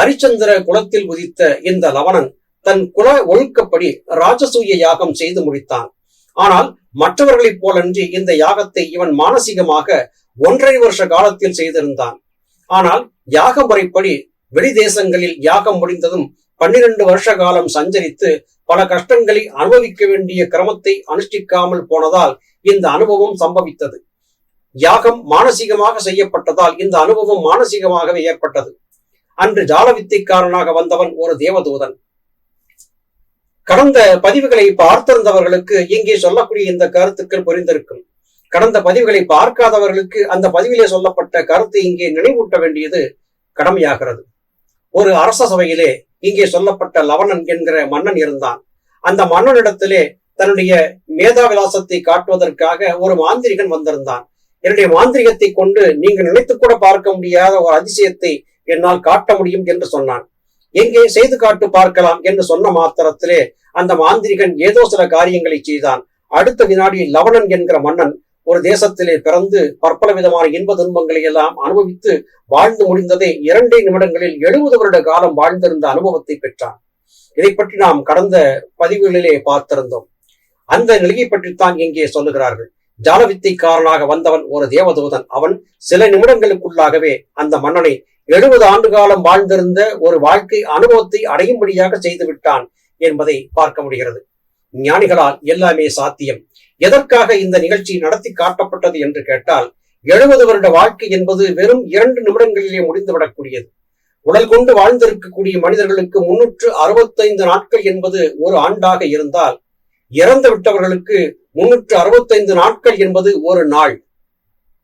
ஹரிச்சந்திர குலத்தில் உதித்த இந்த லவணன் தன் குல ஒழுக்கப்படி ராஜசூய யாகம் செய்து முடித்தான். ஆனால் மற்றவர்களைப் போலன்றி இந்த யாகத்தை இவன் மானசீகமாக ஒன்றரை வருஷ காலத்தில் செய்திருந்தான். ஆனால் யாக முறைப்படி வெளிதேசங்களில் யாகம் முடிந்ததும் பன்னிரண்டு வருஷ காலம் சஞ்சரித்து பல கஷ்டங்களை அனுபவிக்க வேண்டிய கிரமத்தை அனுஷ்டிக்காமல் போனதால் இந்த அனுபவம் சம்பவித்தது. யாகம் மானசீகமாக செய்யப்பட்டதால் இந்த அனுபவம் மானசீகமாகவே ஏற்பட்டது. அன்று ஜாலவித்தைக்காரனாக வந்தவன் ஒரு தேவதூதன். கடந்த பதிவுகளை பார்த்திருந்தவர்களுக்கு இங்கே சொல்லக்கூடிய இந்த கருத்துக்கள் புரிந்திருக்கும். கடந்த பதிவுகளை பார்க்காதவர்களுக்கு அந்த பதிவிலே சொல்லப்பட்ட கருத்து இங்கே நினைவூட்ட வேண்டியது கடமையாகிறது. ஒரு அரச சபையிலே இங்கே சொல்லப்பட்ட லவணன் என்கிற மன்னன் இருந்தான். அந்த மன்னனிடத்திலே தன்னுடைய மேதாவிலாசத்தை காட்டுவதற்காக ஒரு மாந்திரிகன் வந்திருந்தான். என்னுடைய மாந்திரிகத்தை கொண்டு நீங்கள் நினைத்து கூட பார்க்க முடியாத ஒரு அதிசயத்தை என்னால் காட்ட முடியும் என்று சொன்னான். எங்கே செய்து காட்டு பார்க்கலாம் என்று சொன்ன மாத்திரத்திலே அந்த மாந்திரிகன் ஏதோ சில காரியங்களை செய்தான். அடுத்த வினாடி லவணன் என்கிற மன்னன் ஒரு தேசத்திலே பிறந்து பற்பல விதமான இன்ப துன்பங்களை எல்லாம் அனுபவித்து வாழ்ந்து முடிந்ததை இரண்டே நிமிடங்களில் எழுபது வருட காலம் வாழ்ந்திருந்த அனுபவத்தை பெற்றான். இதை பற்றி நாம் கடந்த பதிவுகளிலே பார்த்திருந்தோம். அந்த நிலையை பற்றித்தான் இங்கே சொல்லுகிறார்கள். ஜாலவித்தைக்காரனாக வந்தவன் ஒரு தேவதூதன். அவன் சில நிமிடங்களுக்குள்ளாகவே அந்த மன்னனை எழுபது ஆண்டு காலம் வாழ்ந்திருந்த ஒரு வாழ்க்கை அனுபவத்தை அடையும்படியாக செய்து விட்டான் என்பதை பார்க்க முடிகிறது. ஞானிகளால் எல்லாமே சாத்தியம். எதற்காக இந்த நிகழ்ச்சி நடத்தி காட்டப்பட்டது என்று கேட்டால் எழுபது வருட வாழ்க்கை என்பது வெறும் இரண்டு நிமிடங்களிலே முடிந்துவிடக்கூடியது. உடல் கொண்டு வாழ்ந்திருக்கக்கூடிய மனிதர்களுக்கு முன்னூற்று அறுபத்தைந்து நாட்கள் என்பது ஒரு ஆண்டாக இருந்தால் இறந்து விட்டவர்களுக்கு முன்னூற்று அறுபத்தைந்து நாட்கள் என்பது ஒரு நாள்.